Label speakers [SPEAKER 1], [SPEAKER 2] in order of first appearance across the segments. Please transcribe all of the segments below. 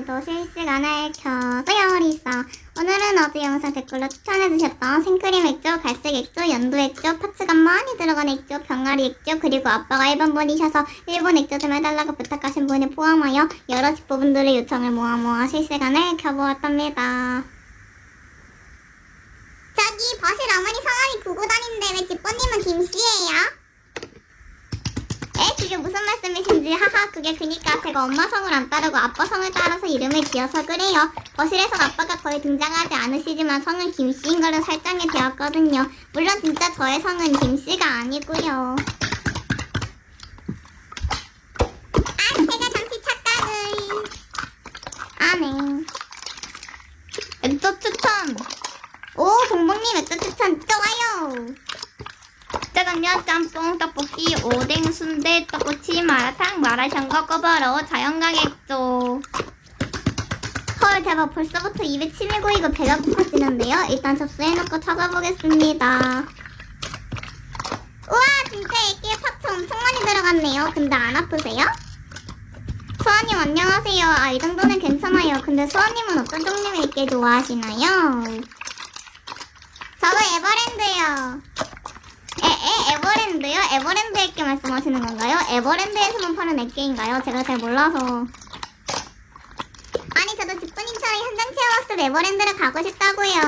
[SPEAKER 1] 오늘도 실시간을 켜서 열 있어 오늘은 어제 영상 댓글로 추천해주셨던 생크림 액조, 갈색 액조, 연두 액조, 파츠가 많이 들어간 액조, 병아리 액조 그리고 아빠가 일본 분이셔서 일본 액조 좀 해달라고 부탁하신 분을 포함하여 여러 직보분들의 요청을 모아 모아 실시간을 켜보았답니다 저기 버실 어머니 성함이 다니는데 왜 집보님은 김씨예요? 에? 그게 무슨 말씀이신지 하하 그게 그니까 제가 엄마 성을 안 따르고 아빠 성을 따라서 이름을 지어서 그래요. 거실에선 아빠가 거의 등장하지 않으시지만 성은 김씨인 걸로 설정이 되었거든요. 물론 진짜 저의 성은 김씨가 아니고요. 아 제가 잠시 착각을. 아네. 액조 추천. 오 봉봉님 액조 추천. 좋아요 짜장면, 짬뽕, 떡볶이, 오뎅, 순대, 떡꼬치, 마라탕, 마라샹궈, 꺼바로, 자연강 액조. 헐 대박 벌써부터 입에 침이 고이고 배가 고파지는데요. 일단 접수해놓고 찾아보겠습니다. 우와 진짜 애기에 파츠 엄청 많이 들어갔네요. 근데 안 아프세요? 수아님 안녕하세요. 아 이 정도는 괜찮아요. 근데 수아님은 어떤 종류의 애기 좋아하시나요? 저도 에버랜드요. 에버랜드요? 에버랜드 액기 말씀하시는 건가요? 에버랜드에서만 파는 액기인가요? 제가 잘 몰라서. 아니, 저도 집분님처럼 현장 체험학습 에버랜드를 가고 싶다고요.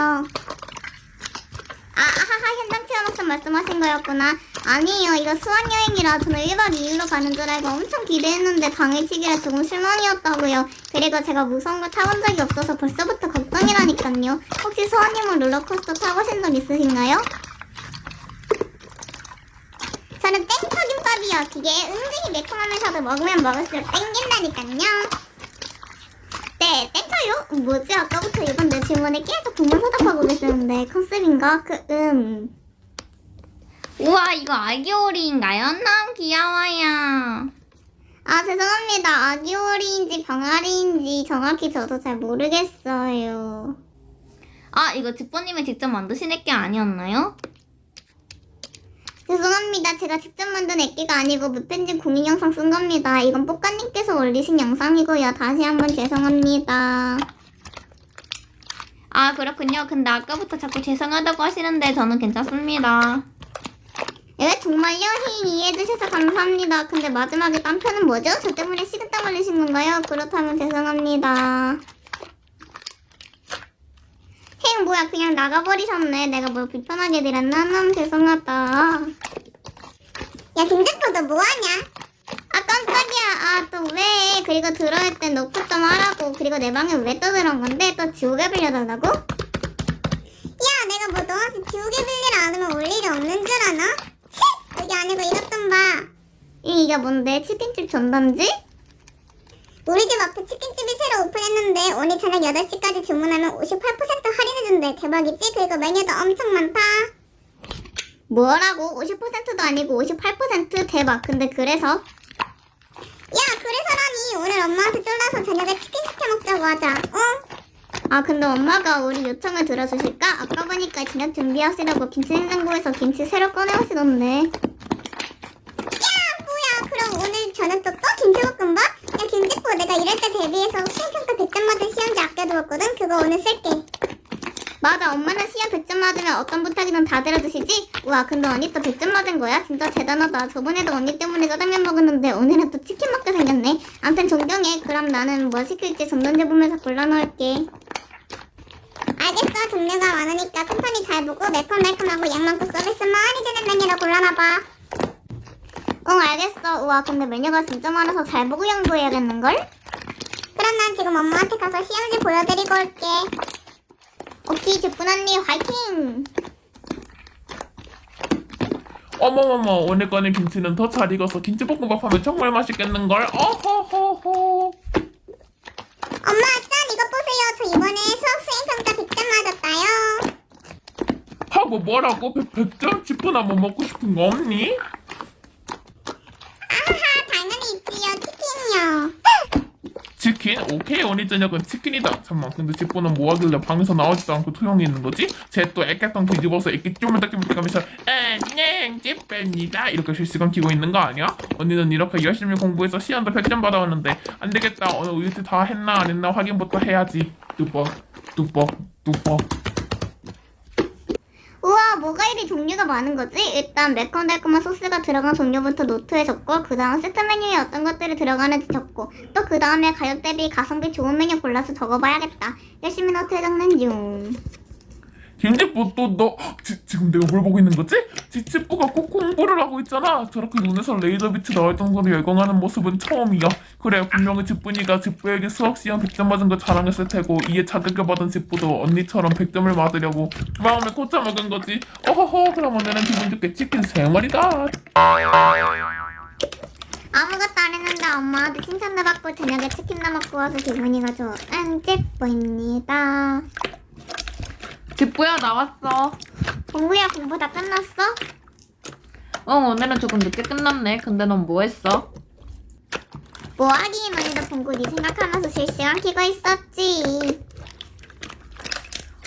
[SPEAKER 1] 아, 하하, 현장 체험학습 말씀하신 거였구나. 아니에요, 이거 수학여행이라 저는 1박 2일로 가는 줄 알고 엄청 기대했는데 당일치기라 조금 실망이었다고요. 그리고 제가 무서운 거 타본 적이 없어서 벌써부터 걱정이라니까요. 혹시 수아님은 롤러코스터 타보신 적 있으신가요? 저는 땡터김 밥이요. 그게 은근히 매콤하면서도 먹으면 먹을수록 땡긴다니까요. 네, 땡터요? 뭐지? 아까부터 이건 내 질문에 계속 동문서답하고 계시는데 컨셉인가? 그, 음.
[SPEAKER 2] 우와 이거 아기 오리인가요? 너무 귀여워요.
[SPEAKER 1] 아, 죄송합니다. 아기 오리인지 병아리인지 정확히 저도 잘 모르겠어요.
[SPEAKER 2] 아 이거 직보님이 직접 만드신 액기 아니었나요?
[SPEAKER 1] 죄송합니다. 제가 직접 만든 액기가 아니고 무편집 공인 영상 쓴 겁니다. 이건 뽀까님께서 올리신 영상이고요. 다시 한번 죄송합니다.
[SPEAKER 2] 아 그렇군요. 근데 아까부터 자꾸 죄송하다고 하시는데 저는 괜찮습니다.
[SPEAKER 1] 네, 정말요? 히 이해해주셔서 감사합니다. 근데 마지막에 딴 편은 뭐죠? 저 때문에 식은땀 흘리신 건가요? 그렇다면 죄송합니다. 행 뭐야 그냥 나가버리셨네. 내가 뭘 불편하게 드렸나? 남 죄송하다. 야 김재포 너 뭐하냐? 아 깜짝이야. 아 또 왜? 그리고 들어올 땐 노크 좀 하라고. 그리고 내 방에 왜 또 들어온 건데? 또 지옥에 빌려달라고? 야 내가 뭐 너한테 지우개 빌리라 안 하면 올 일이 없는 줄 아나? 치! 그게 아니고 이것 좀 봐. 이, 이게 뭔데? 치킨집 전단지? 우리 집 앞에 치킨집이 새로 오픈했는데 오늘 저녁 8시까지 주문하면 58% 할인해준대. 대박이지? 그리고 메뉴도 엄청 많다. 뭐라고? 50%도 아니고 58% 대박. 근데 그래서? 야 그래서라니 오늘 엄마한테 쫄라서 저녁에 치킨 시켜 먹자고 하자. 어? 아 근데 엄마가 우리 요청을 들어주실까? 아까 보니까 저녁 준비하시려고 김치 냉장고에서 김치 새로 꺼내오시던데 야 뭐야 그럼 오늘 저녁 또또 김치볶음밥? 야 김치국 내가 이럴 때 대비해서 수행평가 100점 맞은 시험지 아껴두었거든. 그거 오늘 쓸게. 맞아 엄마는 시험 100점 맞으면 어떤 부탁이든 다 들어주시지? 우와 근데 언니 또 100점 맞은 거야? 진짜 대단하다. 저번에도 언니 때문에 짜장면 먹었는데 오늘은 또 치킨 먹게 생겼네. 암튼 존경해. 그럼 나는 뭐 시킬지 전단지 보면서 골라놓을게. 알겠어. 종류가 많으니까 천천히 잘 보고 매콤매콤하고 양 많고 서비스 많이 주는 메뉴로 골라놔봐. 응 알겠어. 우와 근데 메뉴가 진짜 많아서 잘 보고 양보해야겠는걸? 그럼 난 지금 엄마한테 가서 시험지 보여드리고 올게. 오케이 제쁜 언니 화이팅!
[SPEAKER 3] 어머머머 오늘 거는 김치는 더 잘 익어서 김치볶음밥 하면 정말 맛있겠는걸? 어허허허.
[SPEAKER 1] 엄마 짠! 이거 보세요. 저 이번에 수학 수행평가 100점 맞았다요.
[SPEAKER 3] 하고 뭐라고? 백, 백점? 치프나 뭐 먹고 싶은 거 없니?
[SPEAKER 1] 치킨?
[SPEAKER 3] 오케이 저녁은 치킨이다. 잠만. 근데 집보는 뭐하길래 방에서 나오지도 않고 조용히 있는 거지? 쟤또 애깍당 뒤집어서 이렇게 쪼물딱 쪼물딱 하면서 안녕 집배입니다. 이렇게 실시간 키고 있는 거 아니야? 언니는 이렇게 열심히 공부해서 시험도 100점 받아왔는데 안 되겠다. 오늘 우유티 다 했나 안 했나? 확인부터 해야지. 뚜벅 뚜벅
[SPEAKER 1] 우와, 뭐가 이리 종류가 많은 거지? 일단 매콤달콤한 소스가 들어간 종류부터 노트에 적고 그 다음 세트 메뉴에 어떤 것들이 들어가는지 적고 또 그 다음에 가격 대비 가성비 좋은 메뉴 골라서 적어봐야겠다. 열심히 노트에 적는 중.
[SPEAKER 3] 김집보 또너 지금 내가 뭘 보고 있는 거지? 지집보가 꼭 공부를 하고 있잖아 저렇게 눈에서 레이저 빛이 나올 정도로 열광하는 모습은 처음이야 그래 분명히 집분이가 집보에게 수학 시험 100점 맞은 거 자랑했을 테고 이에 자극을 받은 집보도 언니처럼 100점을 맞으려고 마음에 꽂아 먹은 거지 어허허 그럼 오늘은 기분 좋게 치킨 세 마리다
[SPEAKER 1] 아무것도 안 했는데 엄마한테 칭찬도 받고 저녁에 치킨도 먹고 와서 기분이 가 좋은 집보입니다.
[SPEAKER 2] 집부야 나왔어.
[SPEAKER 1] 공부야 공부 다 끝났어?
[SPEAKER 2] 응 오늘은 조금 늦게 끝났네. 근데 넌 뭐 했어?
[SPEAKER 1] 뭐 하긴 언니도 네 생각하면서 실시간 키고 있었지.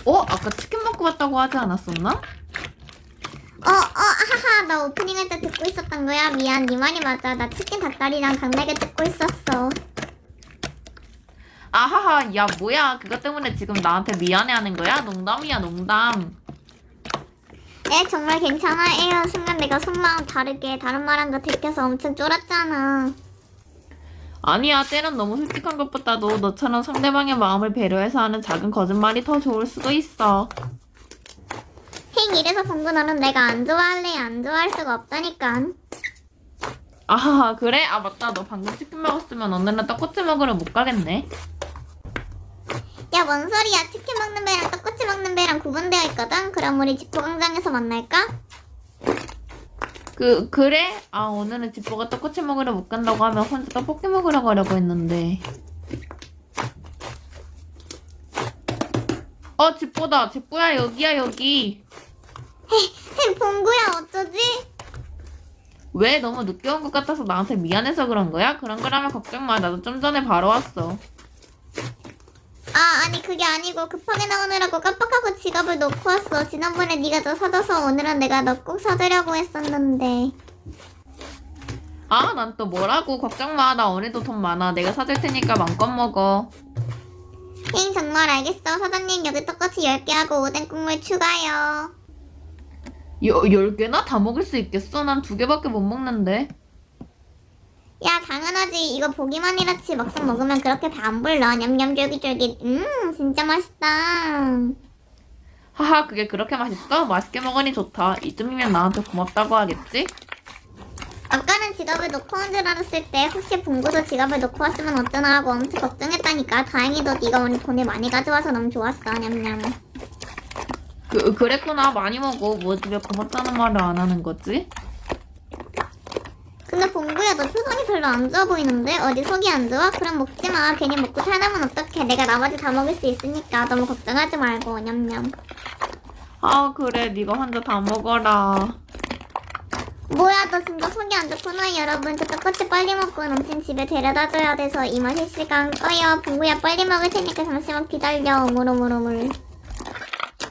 [SPEAKER 2] 어 아까 치킨 먹고 왔다고 하지 않았었나?
[SPEAKER 1] 어, 어, 하하, 나 오프닝 할 때 듣고 있었던 거야. 미안, 네 말이 맞아. 나 치킨 닭다리랑 닭날개 듣고 있었어.
[SPEAKER 2] 아하하 야 뭐야 그것 때문에 지금 나한테 미안해하는 거야? 농담이야 농담.
[SPEAKER 1] 에, 정말 괜찮아. 에요. 순간 내가 속마음 다르게 다른 말한 거 들켜서 엄청 쫄았잖아.
[SPEAKER 2] 아니야 때는 너무 솔직한 것보다도 너처럼 상대방의 마음을 배려해서 하는 작은 거짓말이 더 좋을 수도 있어.
[SPEAKER 1] 행 이래서 봉구 너는 내가 안 좋아할래? 안 좋아할 수가 없다니까.
[SPEAKER 2] 아하하 그래? 아 맞다 너 방금 치킨 먹었으면 오늘은 떡꼬치 먹으러 못 가겠네.
[SPEAKER 1] 야, 뭔 소리야. 치킨 먹는 배랑 떡꼬치 먹는 배랑 구분되어 있거든. 그럼 우리 지포광장에서 만날까?
[SPEAKER 2] 그 그래? 아 오늘은 집보가 떡꼬치 먹으러 못 간다고 하면 혼자 떡볶이 먹으러 가려고 했는데. 어 집보다 집보야 여기야 여기.
[SPEAKER 1] 행, 봉구야, 어쩌지?
[SPEAKER 2] 왜 너무 늦게 온 것 같아서 나한테 미안해서 그런 거야? 그런 거라면 걱정 마. 나도 좀 전에 바로 왔어.
[SPEAKER 1] 아, 아니 그게 아니고 급하게 나오느라고 깜빡하고 지갑을 놓고 왔어. 지난번에 네가 너 사줘서 오늘은 내가 너 꼭 사주려고 했었는데.
[SPEAKER 2] 아, 난 또 뭐라고? 걱정 마. 나 오늘도 돈 많아. 내가 사줄 테니까 맘껏 먹어.
[SPEAKER 1] 행 정말 알겠어. 사장님 여기 떡꼬치 10개 하고 오뎅 국물 추가요.
[SPEAKER 2] 여, 열 개나 다 먹을 수 있겠어? 난 두 개밖에 못 먹는데.
[SPEAKER 1] 야 당연하지. 이거 보기만 이렇지 막상 먹으면 그렇게 배 안 불러. 냠냠 쫄깃쫄깃. 음 진짜 맛있다.
[SPEAKER 2] 하하, 그게 그렇게 맛있어? 맛있게 먹으니 좋다. 이쯤이면 나한테 고맙다고 하겠지?
[SPEAKER 1] 아까는 지갑을 놓고 온 줄 알았을 때 혹시 봉구도 지갑을 놓고 왔으면 어쩌나 하고 엄청 걱정했다니까. 다행히도 네가 오늘 돈을 많이 가져와서 너무 좋았어. 냠냠.
[SPEAKER 2] 그, 그랬구나. 많이 먹어. 뭐 집에 고맙다는 말을 안 하는 거지?
[SPEAKER 1] 근데 봉구야 너 표정이 별로 안 좋아 보이는데? 어디 속이 안 좋아? 그럼 먹지 마. 괜히 먹고 살다면 어떡해. 내가 나머지 다 먹을 수 있으니까 너무 걱정하지 말고 냠냠.
[SPEAKER 2] 아, 그래. 네가 혼자 다 먹어라.
[SPEAKER 1] 뭐야 너 진짜 속이 안 좋구나 여러분. 저 떡꼬치 빨리 먹고 남친 집에 데려다 줘야 돼서 이마 실시간 꺼요. 봉구야 빨리 먹을 테니까 잠시만 기다려. 오물오물오물.